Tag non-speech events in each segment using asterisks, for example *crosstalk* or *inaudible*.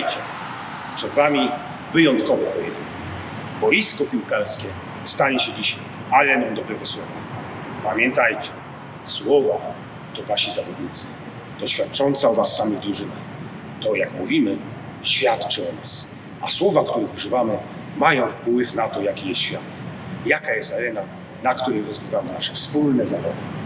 Witajcie. Przed Wami wyjątkowy pojedynek. Boisko piłkarskie stanie się dziś areną dobrego słowa. Pamiętajcie, słowa to Wasi zawodnicy, to świadcząca o Was samych drużyna. To, jak mówimy, świadczy o nas. A słowa, których używamy, mają wpływ na to, jaki jest świat. Jaka jest arena, na której rozgrywamy nasze wspólne zawody.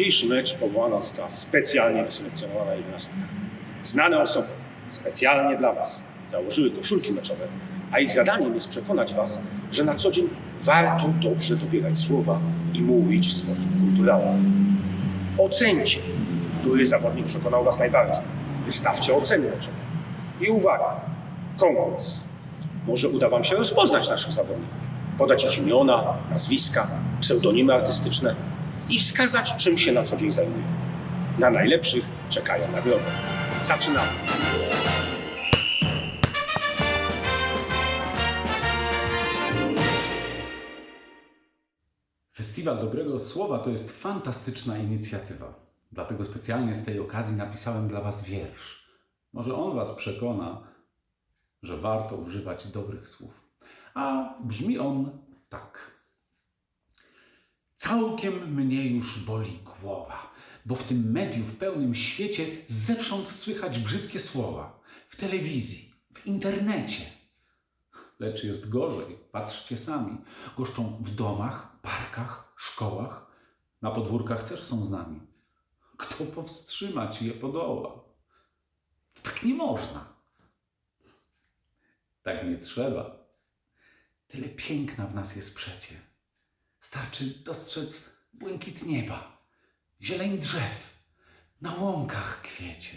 Dzisiejszy mecz powołana została specjalnie wyselekcjonowana jedenastka. Znane osoby, specjalnie dla Was, założyły koszulki meczowe, a ich zadaniem jest przekonać Was, że na co dzień warto dobrze dobierać słowa i mówić w sposób kulturalny. Ocencie, który zawodnik przekonał Was najbardziej. Wystawcie oceny meczowe. I uwaga, konkurs. Może uda Wam się rozpoznać naszych zawodników, podać ich imiona, nazwiska, pseudonimy artystyczne i wskazać, czym się na co dzień zajmują. Na najlepszych czekają nagrody. Zaczynamy. Festiwal Dobrego Słowa to jest fantastyczna inicjatywa. Dlatego specjalnie z tej okazji napisałem dla Was wiersz. Może on Was przekona, że warto używać dobrych słów. A brzmi on tak. Całkiem mnie już boli głowa, bo w tym medium w pełnym świecie zewsząd słychać brzydkie słowa. W telewizji, w internecie. Lecz jest gorzej, patrzcie sami. Goszczą w domach, parkach, szkołach. Na podwórkach też są z nami. Kto powstrzymać je podoła? Tak nie można. Tak nie trzeba. Tyle piękna w nas jest przecie. Starczy dostrzec błękit nieba, zieleń drzew, na łąkach kwiecie.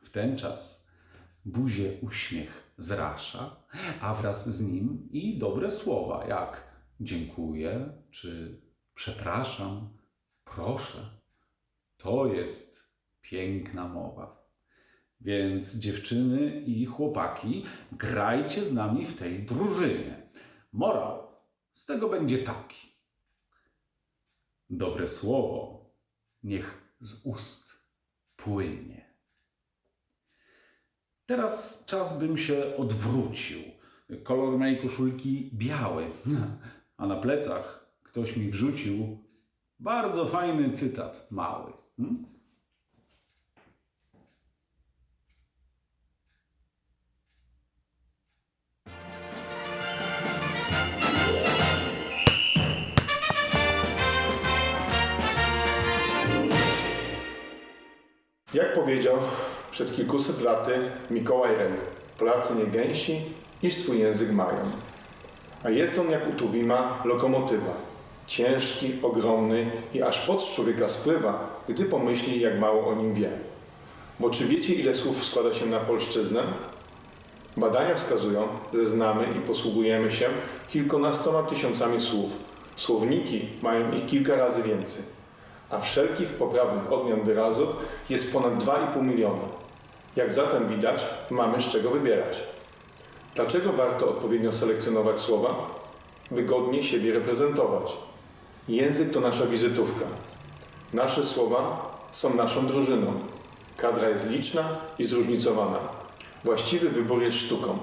W ten czas buzie uśmiech zrasza, a wraz z nim i dobre słowa, jak dziękuję czy przepraszam, proszę. To jest piękna mowa. Więc dziewczyny i chłopaki, grajcie z nami w tej drużynie. Morał z tego będzie taki. Dobre słowo niech z ust płynie. Teraz czas bym się odwrócił. Kolor mojej koszulki biały, *laughs* a na plecach ktoś mi wrzucił bardzo fajny cytat, mały. Hmm? Jak powiedział przed kilkuset laty Mikołaj Rej, Polacy nie gęsi, iż swój język mają. A jest on jak u Tuwima lokomotywa. Ciężki, ogromny i aż pod człowieka spływa, gdy pomyśli, jak mało o nim wie. Bo czy wiecie, ile słów składa się na polszczyznę? Badania wskazują, że znamy i posługujemy się kilkunastoma tysiącami słów. Słowniki mają ich kilka razy więcej a wszelkich poprawnych odmian wyrazów jest ponad 2,5 miliona. Jak zatem widać, mamy z czego wybierać. Dlaczego warto odpowiednio selekcjonować słowa? By godnie siebie reprezentować. Język to nasza wizytówka. Nasze słowa są naszą drużyną. Kadra jest liczna i zróżnicowana. Właściwy wybór jest sztuką.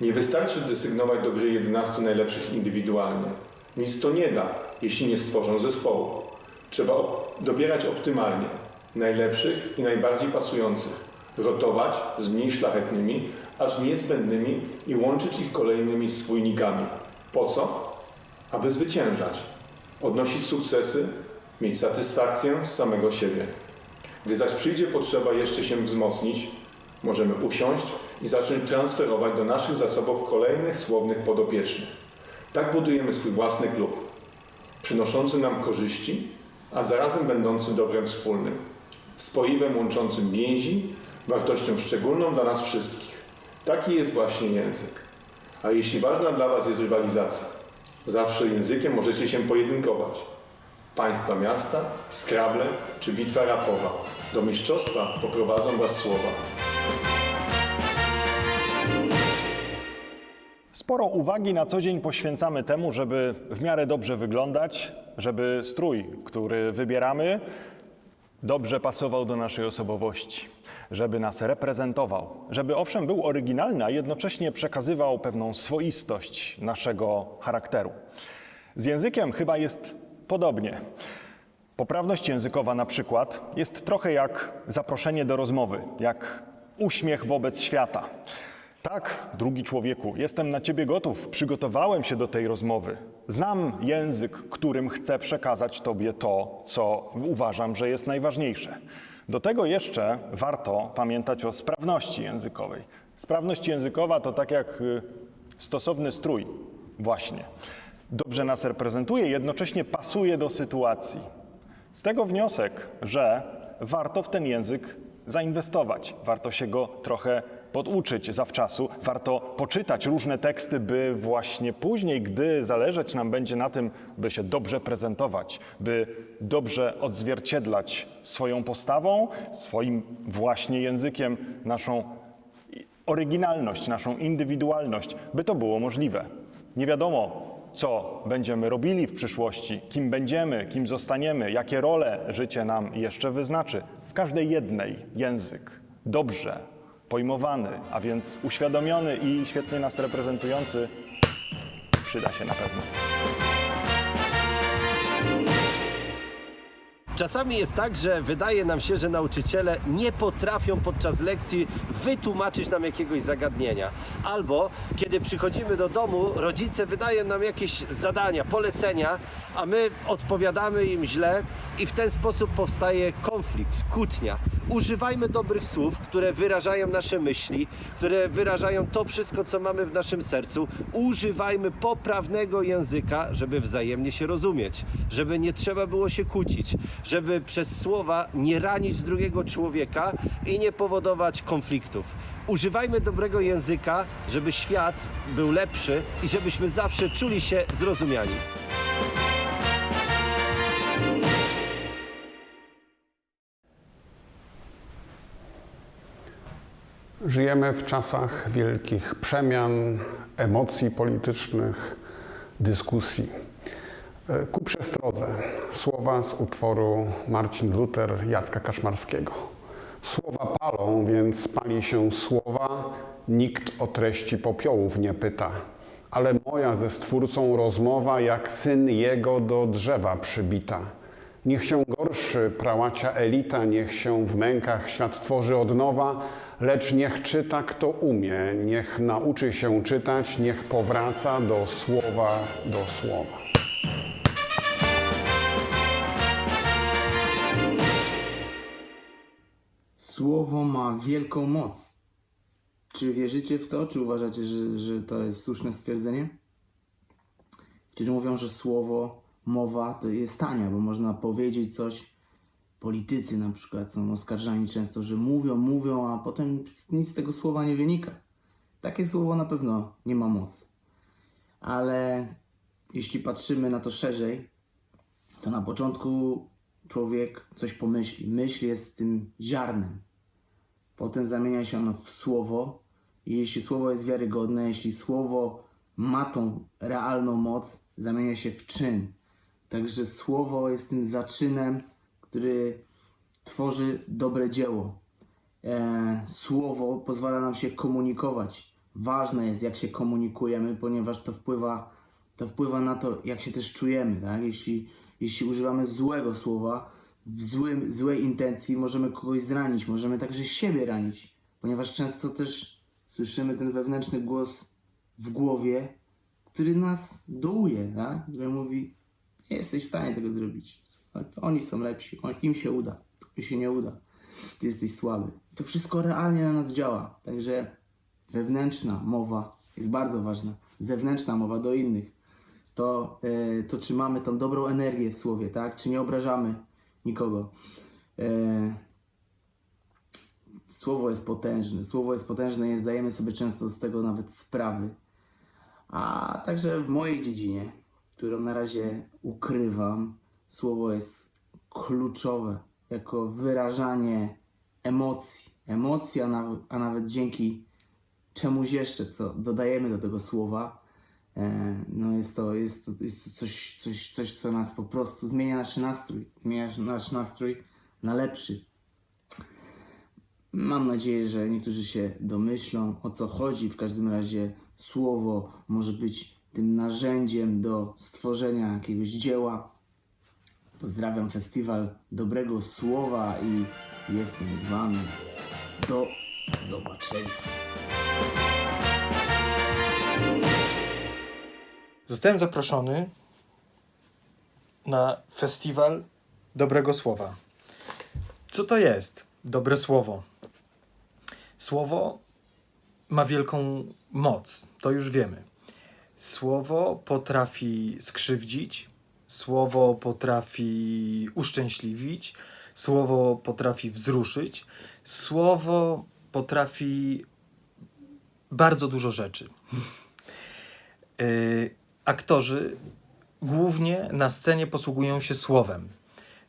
Nie wystarczy desygnować do gry 11 najlepszych indywidualnie. Nic to nie da, jeśli nie stworzą zespołu. Trzeba dobierać optymalnie, najlepszych i najbardziej pasujących, rotować z mniej szlachetnymi, acz niezbędnymi i łączyć ich kolejnymi spójnikami. Po co? Aby zwyciężać, odnosić sukcesy, mieć satysfakcję z samego siebie. Gdy zaś przyjdzie potrzeba jeszcze się wzmocnić, możemy usiąść i zacząć transferować do naszych zasobów kolejnych słownych podopiecznych. Tak budujemy swój własny klub przynoszący nam korzyści, a zarazem będący dobrem wspólnym, spoiwem łączącym więzi, wartością szczególną dla nas wszystkich. Taki jest właśnie język. A jeśli ważna dla Was jest rywalizacja, zawsze językiem możecie się pojedynkować. Państwa miasta, skrable czy bitwa rapowa. Do mistrzostwa poprowadzą Was słowa. Sporo uwagi na co dzień poświęcamy temu, żeby w miarę dobrze wyglądać, żeby strój, który wybieramy, dobrze pasował do naszej osobowości, żeby nas reprezentował, żeby owszem był oryginalny, a jednocześnie przekazywał pewną swoistość naszego charakteru. Z językiem chyba jest podobnie. Poprawność językowa na przykład jest trochę jak zaproszenie do rozmowy, jak uśmiech wobec świata. Tak, drugi człowieku, jestem na ciebie gotów, przygotowałem się do tej rozmowy. Znam język, którym chcę przekazać tobie to, co uważam, że jest najważniejsze. Do tego jeszcze warto pamiętać o sprawności językowej. Sprawność językowa to tak jak y, stosowny strój, właśnie. Dobrze nas reprezentuje, jednocześnie pasuje do sytuacji. Z tego wniosek, że warto w ten język zainwestować, warto się go trochę poduczyć zawczasu, warto poczytać różne teksty, by właśnie później, gdy zależeć nam będzie na tym, by się dobrze prezentować, by dobrze odzwierciedlać swoją postawą, swoim właśnie językiem, naszą oryginalność, naszą indywidualność, by to było możliwe. Nie wiadomo, co będziemy robili w przyszłości, kim będziemy, kim zostaniemy, jakie role życie nam jeszcze wyznaczy. W każdej jednej język dobrze pojmowany, a więc uświadomiony i świetnie nas reprezentujący przyda się na pewno. Czasami jest tak, że wydaje nam się, że nauczyciele nie potrafią podczas lekcji wytłumaczyć nam jakiegoś zagadnienia. Albo kiedy przychodzimy do domu, rodzice wydają nam jakieś zadania, polecenia, a my odpowiadamy im źle i w ten sposób powstaje konflikt, kłótnia. Używajmy dobrych słów, które wyrażają nasze myśli, które wyrażają to wszystko, co mamy w naszym sercu. Używajmy poprawnego języka, żeby wzajemnie się rozumieć, żeby nie trzeba było się kłócić, żeby przez słowa nie ranić drugiego człowieka i nie powodować konfliktów. Używajmy dobrego języka, żeby świat był lepszy i żebyśmy zawsze czuli się zrozumiani. Żyjemy w czasach wielkich przemian, emocji politycznych, dyskusji. E, Ku przestrodze słowa z utworu Marcin Luther Jacka Kaszmarskiego. Słowa palą, więc pali się słowa, nikt o treści popiołów nie pyta. Ale moja ze Stwórcą rozmowa, jak syn jego do drzewa przybita. Niech się gorszy prałacia elita, niech się w mękach świat tworzy od nowa, lecz niech czyta kto umie, niech nauczy się czytać, niech powraca do słowa, do słowa. Słowo ma wielką moc. Czy wierzycie w to? Czy uważacie, że, że to jest słuszne stwierdzenie? Którzy mówią, że słowo, mowa to jest tania, bo można powiedzieć coś. Politycy na przykład są oskarżani często, że mówią, mówią, a potem nic z tego słowa nie wynika. Takie słowo na pewno nie ma mocy. Ale jeśli patrzymy na to szerzej, to na początku człowiek coś pomyśli. Myśl jest tym ziarnem. Potem zamienia się ono w słowo. I jeśli słowo jest wiarygodne, jeśli słowo ma tą realną moc, zamienia się w czyn. Także słowo jest tym zaczynem, który tworzy dobre dzieło. E, słowo pozwala nam się komunikować. Ważne jest, jak się komunikujemy, ponieważ to wpływa, to wpływa na to, jak się też czujemy. Tak? Jeśli, jeśli używamy złego słowa, w złym, złej intencji, możemy kogoś zranić, możemy także siebie ranić, ponieważ często też słyszymy ten wewnętrzny głos w głowie, który nas dołuje, tak? który mówi: Nie jesteś w stanie tego zrobić. To oni są lepsi, im się uda, tobie się nie uda. Ty jesteś słaby. To wszystko realnie na nas działa. Także wewnętrzna mowa jest bardzo ważna. Zewnętrzna mowa do innych. To, e, to czy mamy tą dobrą energię w słowie, tak? Czy nie obrażamy nikogo. E, słowo jest potężne. Słowo jest potężne nie zdajemy sobie często z tego nawet sprawy. A także w mojej dziedzinie, którą na razie ukrywam, słowo jest kluczowe jako wyrażanie emocji. Emocji, a, naw- a nawet dzięki czemuś jeszcze, co dodajemy do tego słowa, no jest to, jest to, jest to coś, coś, coś, co nas po prostu zmienia nasz nastrój, zmienia nasz nastrój na lepszy. Mam nadzieję, że niektórzy się domyślą o co chodzi. W każdym razie słowo może być tym narzędziem do stworzenia jakiegoś dzieła. Pozdrawiam festiwal dobrego słowa i jestem z Wami. Do zobaczenia. Zostałem zaproszony na festiwal dobrego słowa. Co to jest dobre słowo? Słowo ma wielką moc, to już wiemy. Słowo potrafi skrzywdzić, słowo potrafi uszczęśliwić, słowo potrafi wzruszyć, słowo potrafi bardzo dużo rzeczy. Yy, *laughs* aktorzy głównie na scenie posługują się słowem.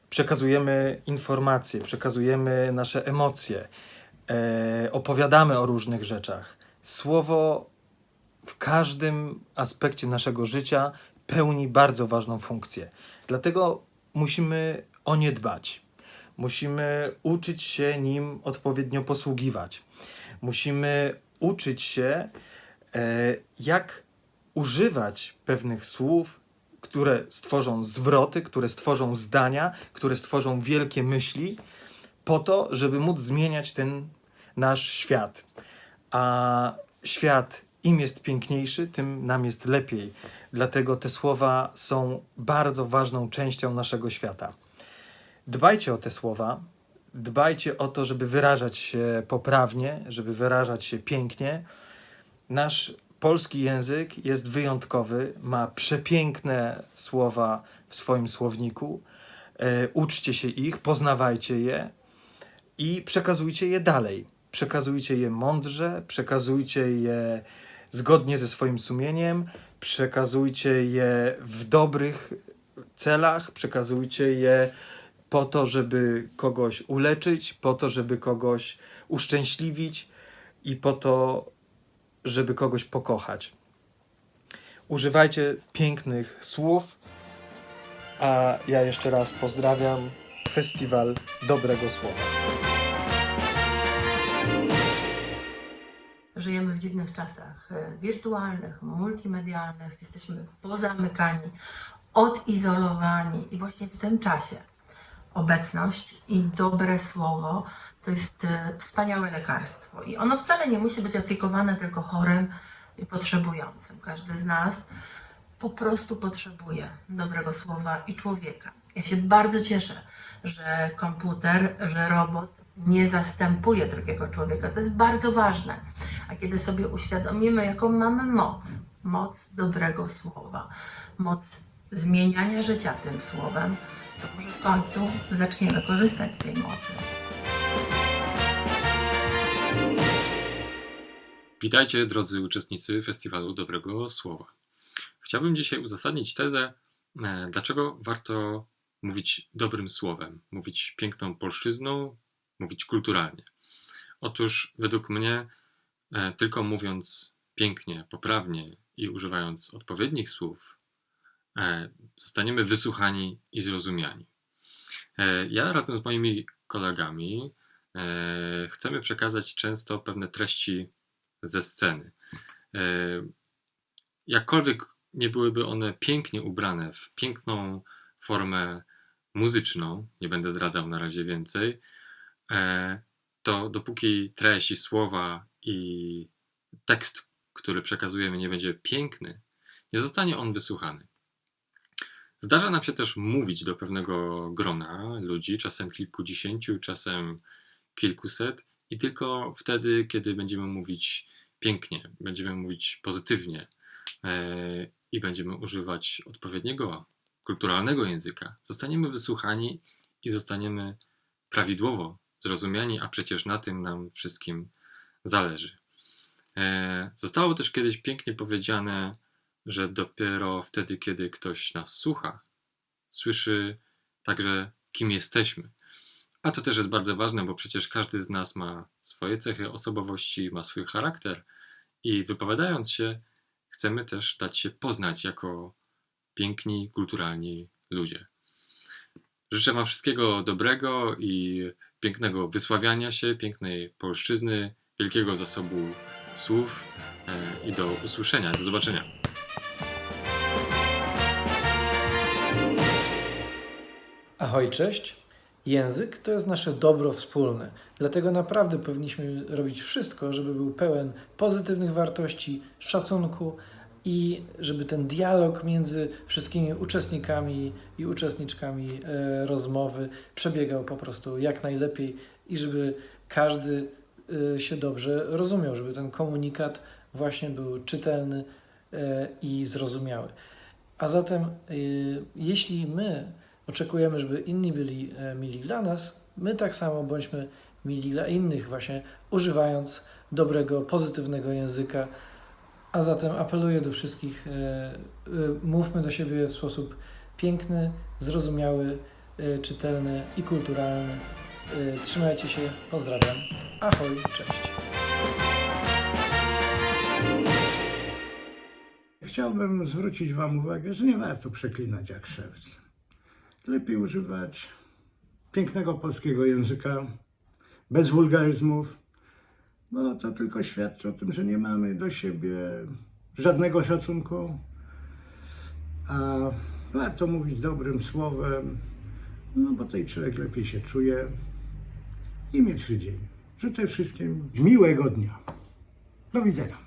Przekazujemy informacje, przekazujemy nasze emocje, e, opowiadamy o różnych rzeczach. Słowo w każdym aspekcie naszego życia pełni bardzo ważną funkcję. Dlatego musimy o nie dbać. Musimy uczyć się nim odpowiednio posługiwać. Musimy uczyć się, e, jak używać pewnych słów, które stworzą zwroty, które stworzą zdania, które stworzą wielkie myśli, po to, żeby móc zmieniać ten nasz świat. A świat im jest piękniejszy, tym nam jest lepiej. Dlatego te słowa są bardzo ważną częścią naszego świata. Dbajcie o te słowa, dbajcie o to, żeby wyrażać się poprawnie, żeby wyrażać się pięknie. Nasz polski język jest wyjątkowy, ma przepiękne słowa w swoim słowniku. E, uczcie się ich, poznawajcie je i przekazujcie je dalej. Przekazujcie je mądrze, przekazujcie je zgodnie ze swoim sumieniem, przekazujcie je w dobrych celach, przekazujcie je po to, żeby kogoś uleczyć, po to, żeby kogoś uszczęśliwić i po to, żeby kogoś pokochać. Używajcie pięknych słów, a ja jeszcze raz pozdrawiam Festiwal Dobrego Słowa. Żyjemy w dziwnych czasach e, wirtualnych, multimedialnych, jesteśmy pozamykani, odizolowani i właśnie w tym czasie obecność i dobre słowo to jest e, wspaniałe lekarstwo. I ono wcale nie musi być aplikowane tylko chorym i potrzebującym. Każdy z nas po prostu potrzebuje dobrego słowa i człowieka. Ja się bardzo cieszę, że komputer, że robot nie zastępuje drugiego człowieka. To jest bardzo ważne. A kiedy sobie uświadomimy, jaką mamy moc, moc dobrego słowa, moc zmieniania życia tym słowem, to może w końcu zaczniemy korzystać z tej mocy. Witajcie, drodzy uczestnicy Festiwalu Dobrego Słowa. Chciałbym dzisiaj uzasadnić tezę, e, dlaczego warto mówić dobrym słowem, mówić piękną polszczyzną, mówić kulturalnie. Otóż, według mnie, e, tylko mówiąc pięknie, poprawnie i używając odpowiednich słów, e, zostaniemy wysłuchani i zrozumiani. Ja razem z moimi kolegami chcemy przekazać często pewne treści ze sceny. E, Jakkolwiek nie byłyby one pięknie ubrane w piękną formę muzyczną, nie będę zdradzał na razie więcej, e, to dopóki treść i słowa i tekst, który przekazujemy, nie będzie piękny, nie zostanie on wysłuchany. Zdarza nam się też mówić do pewnego grona ludzi, czasem kilkudziesięciu, czasem kilkuset, i tylko wtedy, kiedy będziemy mówić pięknie, będziemy mówić pozytywnie e, i będziemy używać odpowiedniego kulturalnego języka, zostaniemy wysłuchani i zostaniemy prawidłowo zrozumiani, a przecież na tym nam wszystkim zależy. E, Zostało też kiedyś pięknie powiedziane, że dopiero wtedy, kiedy ktoś nas słucha, słyszy także, kim jesteśmy. A to też jest bardzo ważne, bo przecież każdy z nas ma swoje cechy osobowości, ma swój charakter I wypowiadając się, chcemy też dać się poznać jako piękni, kulturalni ludzie. Życzę Wam wszystkiego dobrego i pięknego wysławiania się, pięknej polszczyzny, wielkiego zasobu słów e, i do usłyszenia, do zobaczenia. Ahoj, cześć. Język to jest nasze dobro wspólne. Dlatego naprawdę powinniśmy robić wszystko, żeby był pełen pozytywnych wartości, szacunku i żeby ten dialog między wszystkimi uczestnikami i uczestniczkami e, rozmowy przebiegał po prostu jak najlepiej i żeby każdy e, się dobrze rozumiał, żeby ten komunikat właśnie był czytelny e, i zrozumiały. A zatem, jeśli my oczekujemy, żeby inni byli e, mili dla nas, my tak samo bądźmy mili dla innych, właśnie używając dobrego, pozytywnego języka. A zatem apeluję do wszystkich, e, e, mówmy do siebie w sposób piękny, zrozumiały, czytelny i kulturalny. Trzymajcie się, pozdrawiam. Ahoj, cześć. Chciałbym zwrócić Wam uwagę, że nie warto przeklinać jak szewc. Lepiej używać pięknego polskiego języka, bez wulgaryzmów, bo to tylko świadczy o tym, że nie mamy do siebie żadnego szacunku, a warto mówić dobrym słowem, no bo tej człowiek lepiej się czuje i mieć dzień. Życzę wszystkim miłego dnia. Do widzenia.